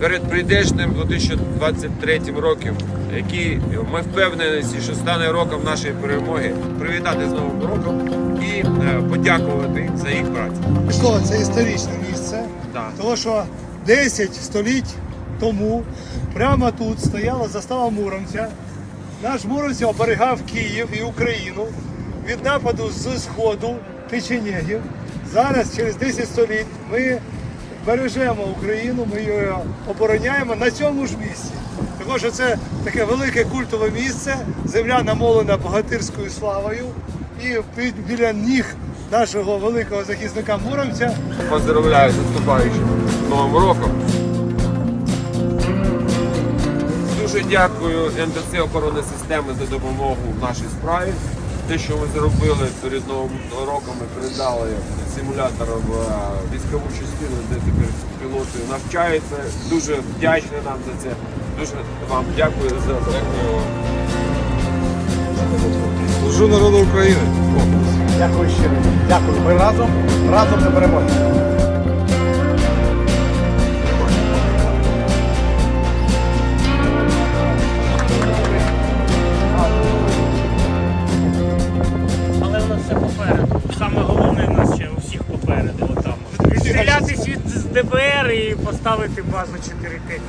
перед прийдешнім 2023 роком, який ми впевнені, що стане роком нашої перемоги, привітати з Новим роком і е, подякувати за їх працю. Пішло це історичне місце, Так. тому що 10 століть тому прямо тут стояла застава Муромця. Наш Муромця оберігав Київ і Україну від нападу з сходу печенегів. Зараз, через 10 століть, ми бережемо Україну, ми її обороняємо на цьому ж місці. Що це таке велике культове місце, земля намолена богатирською славою. І під- біля ніг нашого великого захисника Муромця Поздравляю з наступаючим Новим роком. Дуже дякую НДЦ охорони системи за допомогу в нашій справі. Те, що ми зробили перед Новим роком, ми передали симулятор в е, військову частину, де тепер пілоти навчаються. Дуже вдячні нам за це. Дуже вам дякую за дякую. Служу народу України. Дякую щиро. Дякую. Ми разом, разом не переможемо. Все попереду. Саме головне нас ще у всіх попереду. Отам. Відстрілятись від ДБР і поставити базу 4 5